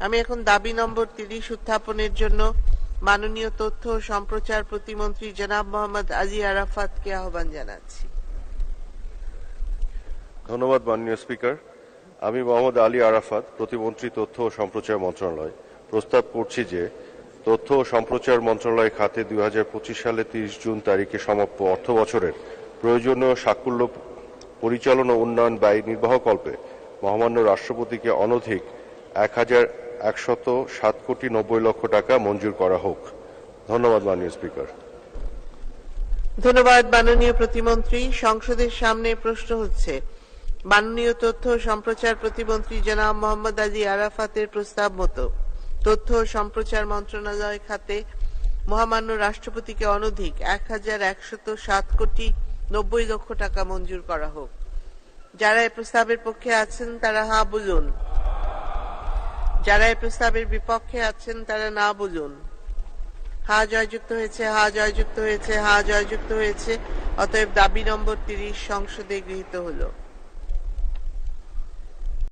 আমি এখন দাবি নম্বর তিরিশ উত্থাপনের জন্য মাননীয় তথ্য সম্প্রচার প্রতিমন্ত্রী জনাব মোহাম্মদ আলী আরাফাতকে আহ্বান জানাচ্ছি। ধন্যবাদ মাননীয় স্পিকার। আমি মোহাম্মদ আলী আরাফাত, প্রতিমন্ত্রী তথ্য ও সম্প্রচার মন্ত্রণালয়। প্রস্তাব করছি যে, তথ্য ও সম্প্রচার মন্ত্রণালয় খাতে দুই হাজার পঁচিশ সালে তিরিশ জুন তারিখে সমাপ্ত অর্থ বছরের প্রয়োজনীয় সাকুল্য পরিচালনা উন্নয়ন ব্যয় নির্বাহকল্পে মহামান্য রাষ্ট্রপতিকে অনধিক এক হাজার একশত সাত কোটি নব্বই লক্ষ টাকা মঞ্জুর করা হোক। ধন্যবাদ, মাননীয় স্পিকার। ধন্যবাদ, মাননীয় প্রতিমন্ত্রী। সংসদের সামনে প্রশ্ন হচ্ছে, মাননীয় তথ্য সম্প্রচার প্রতিমন্ত্রী জনাব মোহাম্মদ আলী আরাফাতের প্রস্তাব মতো তথ্য সম্প্রচার মন্ত্রণালয় খাতে মহামান্য রাষ্ট্রপতিকে অনধিক এক হাজার একশত সাত কোটি নব্বই লক্ষ টাকা মঞ্জুর করা হোক। যারা এই প্রস্তাবের পক্ষে আছেন, তারা হা বলুন। যারা এই প্রস্তাবের বিপক্ষে আছেন, তারা না বলুন হা জয়যুক্ত হয়েছে, হা জয়যুক্ত হয়েছে, হা জয়যুক্ত হয়েছে, অতএব দাবি নম্বর তিরিশ সংসদে গৃহীত হলো।